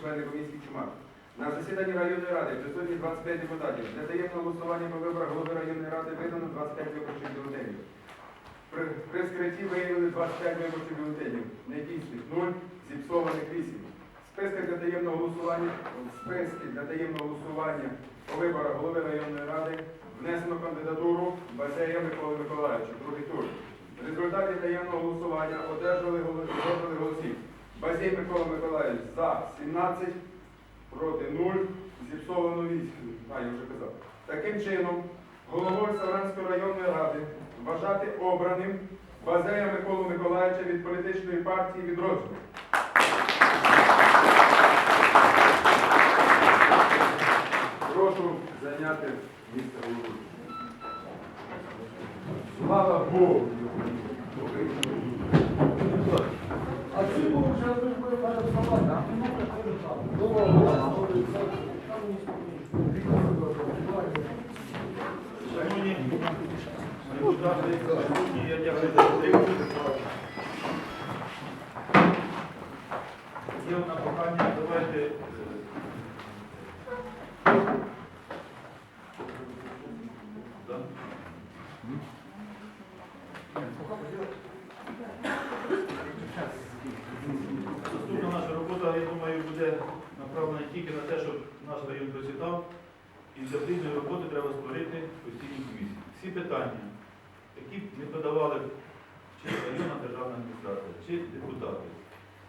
Члени комісії Чумак. На засіданні районної ради присутні 25 депутатів. Для таємного голосування по виборах голови районної ради видано 25 виборчих бюлетенів. При, при скритті виявили 25 виборчих бюлетенів. Недійсних 0, зіпсованих 8. Списки для таємного голосування, списки для таємного голосування по виборах голови районної ради внесено кандидатуру Базея Миколи Миколаївича, другий тур. В результаті таємного голосування одержали голосів. Базій Микола Миколаївич за 17, проти 0, зіпсовано 8. А, я вже казав. Таким чином, головою Савранської районної ради вважати обраним Базея Миколу Миколаївича від політичної партії відродження. Прошу зайняти місце голови. Слава Богу! А ці був вже ви ж були перед собою, а ти можеш пережати. Довго Шановні депутати, я дякую. Є одне питання, давайте. е, да? Наступна наша робота, я думаю, буде направлена тільки на те, щоб наш район процвітав. І для роботи треба створити постійні комісії. Всі питання, які б не подавали чи районна державна адміністрація, чи депутати.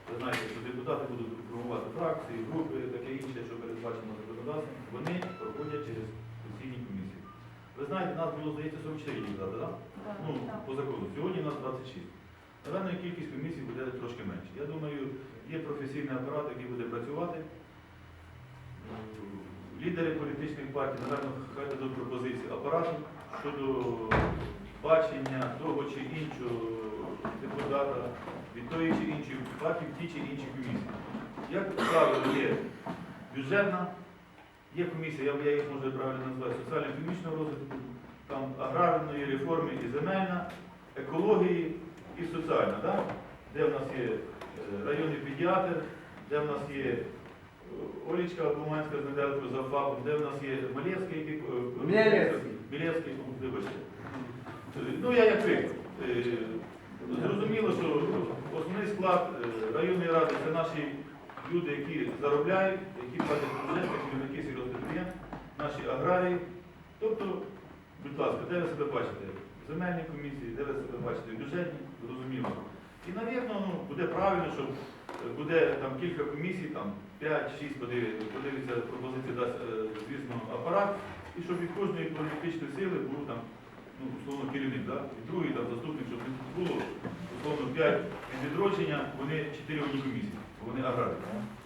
Ви знаєте, що депутати будуть формувати фракції, групи, таке інше, що передбачено законодавством, вони проходять через постійні комісії. Ви знаєте, нас було, здається, 44 депутати, так? Ну, по закону. Сьогодні нас 26. Напевно, кількість комісій буде трошки менше. Я думаю, є професійний апарат, який буде працювати. Лідери політичних партій, напевно, дадуть пропозиції апарату щодо бачення того чи іншого депутата від тої чи іншої партії в тій чи іншій комісії. Як правило, є бюджетна, є комісія, я, їх може правильно назвати, соціально-економічного розвитку, там аграрної реформи і земельна, екології і соціальна, да? де в нас є е, районний педіатр, де в нас є Олічка Буманська з недалеко за ФАПом, де в нас є Малєвський, який... е, Мілєвський. Ну, вибачте. Ну, я як приклад. Е, Зрозуміло, що основний склад е, районної ради це наші люди, які заробляють, які платять бюджет, керівники сільгоспідприємств, наші аграрії. Тобто, будь ласка, де ви себе бачите? В земельній комісії, де ви себе бачите? В бюджетній, зрозуміло. І, навірно, ну, буде правильно, що буде там кілька комісій, там 5-6 подивиться, подивиться пропозиції дасть, е, звісно, апарат, і щоб від кожної політичної сили був там, ну, условно, керівник, да? і другий там заступник, щоб не було, условно, 5 від відродження, вони 4 одні комісії, бо вони аграрні.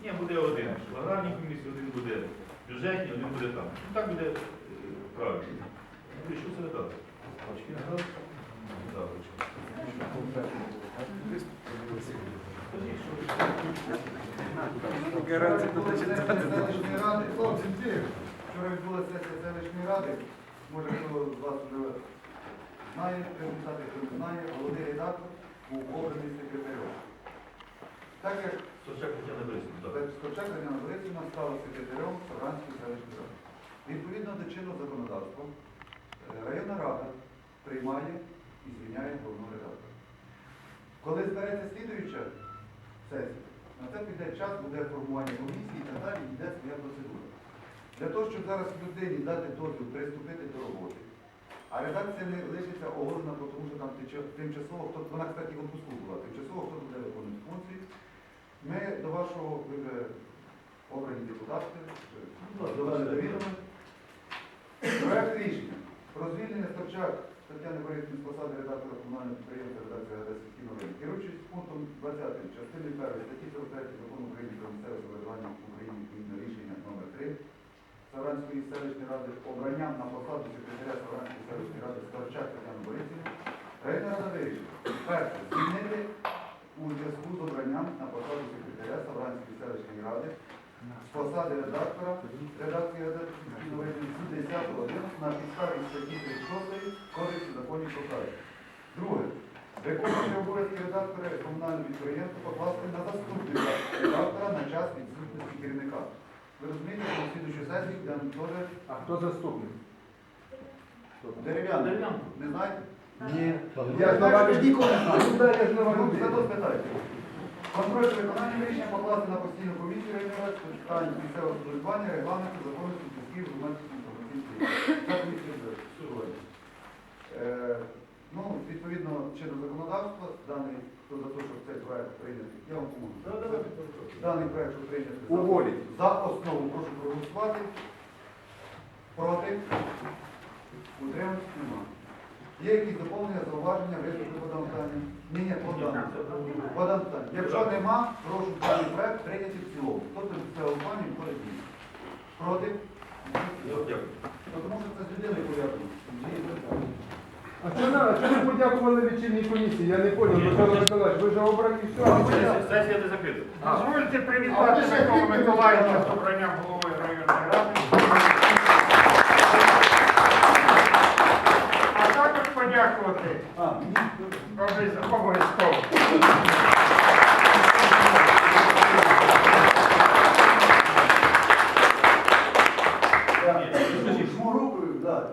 Ні, буде один. В аграрній комісії один буде бюджетній, один буде там. Ну, так буде е, правильно. Ну, і що це так? Так, ручка. Гарантія селищної ради. Хлопці, ті, вчора відбулася сесія селищної ради. Може, хто з вас вже знає результати, хто не знає, головний редактор був обраний секретарем. Так як. Скорчак Тетяна Борисівна стала секретарем Савранської селищної ради. Відповідно до чинного законодавства, е, районна рада приймає і звільняє головного редактора. Коли збереться слідуюча сесія, на це піде час, буде формування комісії і так далі, йде своя процедура. Для того, щоб зараз людині дати дозвіл приступити до роботи, а редакція не лишиться оголена, тому що там тимчасово, хто, вона, кстати, в отпуску була, тимчасово хто буде виконувати функції. Ми до вашого ви вже обрані депутати, довели до відома. Проект рішення про звільнення Старчак Тетяни Борисівни з посади редактора комунального підприємства редакція Одеських новин. Керуючись пунктом 20 частини 1 статті 43 закону України про місцеве самоврядування в Україні відповідно рішення номер 3 Саранської селищної ради обранням на посаду секретаря Саранської селищної ради Старчак Тетяни Борисівни. Районна рада вирішила. Перше, звільнити у зв'язку з обранням на посаду секретаря Савранської селищної ради з посади редактора редакції від 10 годин на підставі статті 36 Кодексу законів про. Друге, Виконуючи обов'язки редактора комунального підприємства покласти на заступника редактора на час відсутності керівника. Ви розумієте, що на слідчу сесію де теж А хто заступник? дерев'яний. Не знаєте? Ні. Я ж на вас ніколи не знаю. Да, я ж на вас не спитайте. Контроль за виконанням рішення покласти на постійну комісію районної з питань місцевого самоврядування, регламенту, законності, зв'язків, громадських інформаційних. Комісія сьогодні. Е, Ну, відповідно, чинного законодавства, даний, хто за те, щоб цей проект прийняти, я вам поможу. Даний проект, щоб прийняти за- за основу, прошу проголосувати. Проти? Утриматися нема. Є якісь доповнення, зауваження, виступи по даному питанню? Ні, ні, по даному. По даному питанню. Якщо нема, прошу даний проект прийняти в цілому. Тобто це голосування входить в. Проти? Дякую. Ну, Тому що це з людиною пов'язано. А що на, а що ви подякували вечірній комісії? Я не понял, Михайло Миколаївич, ви вже обрані все. а Сесія- Сесія не закрита. Дозвольте привітати Миколу Миколаївича з обранням голови районної ради. Подякувати обов'язково.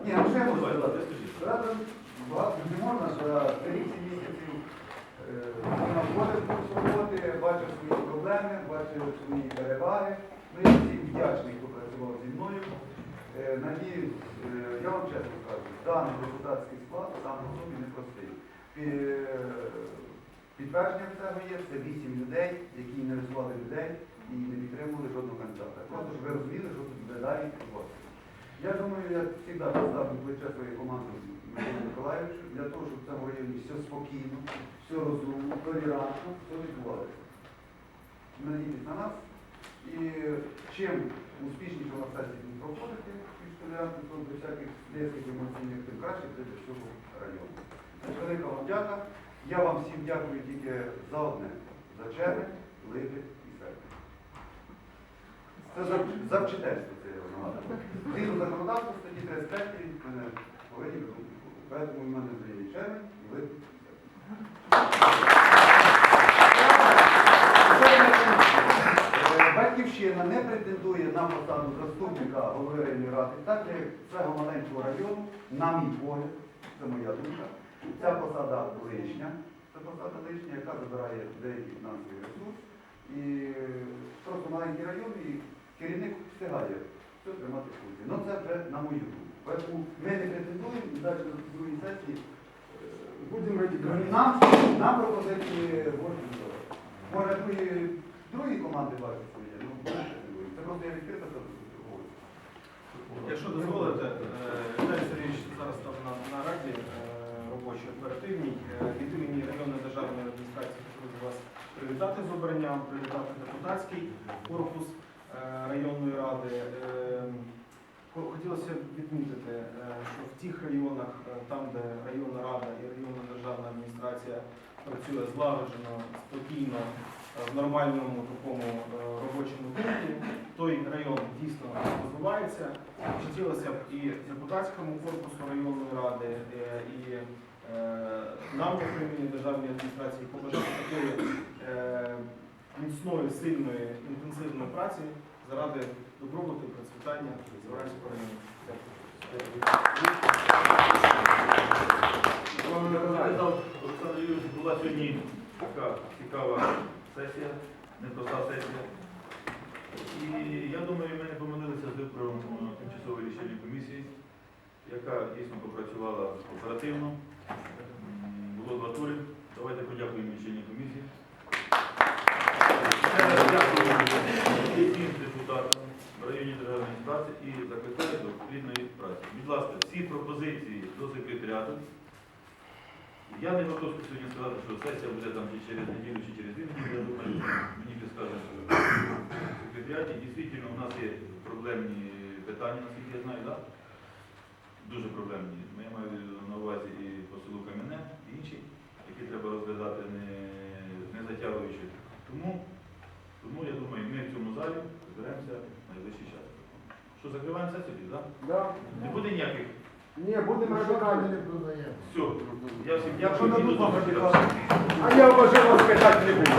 Ні, ну ще можу сказати. ти багато не можна, за 8 місяців вона входить в курс роботи, бачив свої проблеми, бачив свої переваги. Ну, я всім вдячний, хто працював зі мною. Е, Надіюсь, е, я вам чесно скажу, даний депутатський склад сам по собі непростий. Пі- Підтвердження цього є, це 8 людей, які не висували людей і не підтримували жодного кандидата. Просто щоб ви розуміли, що тут буде далі відбуватися. Я думаю, я завжди поставлю плече своєї команди Миколі Миколаївичу для того, щоб в цьому районі все спокійно, все розумно, толерантно, все відбувалося. Надійтесь на нас. І чим успішніше у нас сесії проходити, більш толерантно, то всяких деяких емоційних, тим краще для всього району. Велика вам дяка. Я вам всім дякую тільки за одне, за червень, липень і серпень. Це за, вчительство це нагадую. Згідно законодавства статті 35 мене повинні виконувати. Поэтому в мене є червень липень. і серпень. Батьківщина не претендує на посаду заступника голови районної ради, так як цього маленького району, на мій погляд, це моя думка, ця посада лишня, це посада лишня, яка забирає деякий фінансовий ресурс. І просто маленький район і керівник встигає все тримати в курсі. Ну це вже на мою думку. Тому ми не претендуємо і далі на другій сесії. е, Будемо радикальні. Нам, нам пропозиції давати. Може, другі команди бачать Якщо дозволите, е, Віталій Сергійович зараз там на, на раді е, робочій оперативній. Е, Від імені районної державної адміністрації хочу вас привітати з обранням, привітати депутатський корпус районної ради. Хотілося б відмітити, що в тих районах, там, де районна рада і районна державна адміністрація працює злагоджено, спокійно, е, в нормальному такому е, робочому темпі, той район дійсно розвивається. Хотілося б і депутатському корпусу районної ради, е, і нам, імені державної адміністрації, побажати такої міцної, сильної, інтенсивної праці заради добробуту і процвітання Зворянського району. Олександр Юрійович, була сьогодні така цікава сесія, непроста сесія. І я думаю, ми не помилилися з вибором е, тимчасової рішення комісії, яка дійсно попрацювала оперативно. Було два тури. Давайте подякуємо рішенню комісії. Дякуємо депутатам в районі державної адміністрації і закликаю до плідної праці. Будь ласка, всі пропозиції до секретаріату. Я не готовий сьогодні сказати, що сесія буде там чи через неділю, чи через дві неділі. Я думаю, мені підскажуть в секретаріаті. Дійсно, у нас є проблемні питання, наскільки я знаю, так? Дуже проблемні. Я маю на увазі і по селу Кам'яне, і інші, які треба розглядати не, не затягуючи. Тому, тому я думаю, ми в цьому залі зберемося найближчий час. Що, закриваємо сесію, так? Да. Не буде ніяких Ні, будемо радикальні. Все. Я всім дякую. А я вважаю, вас питати не буду.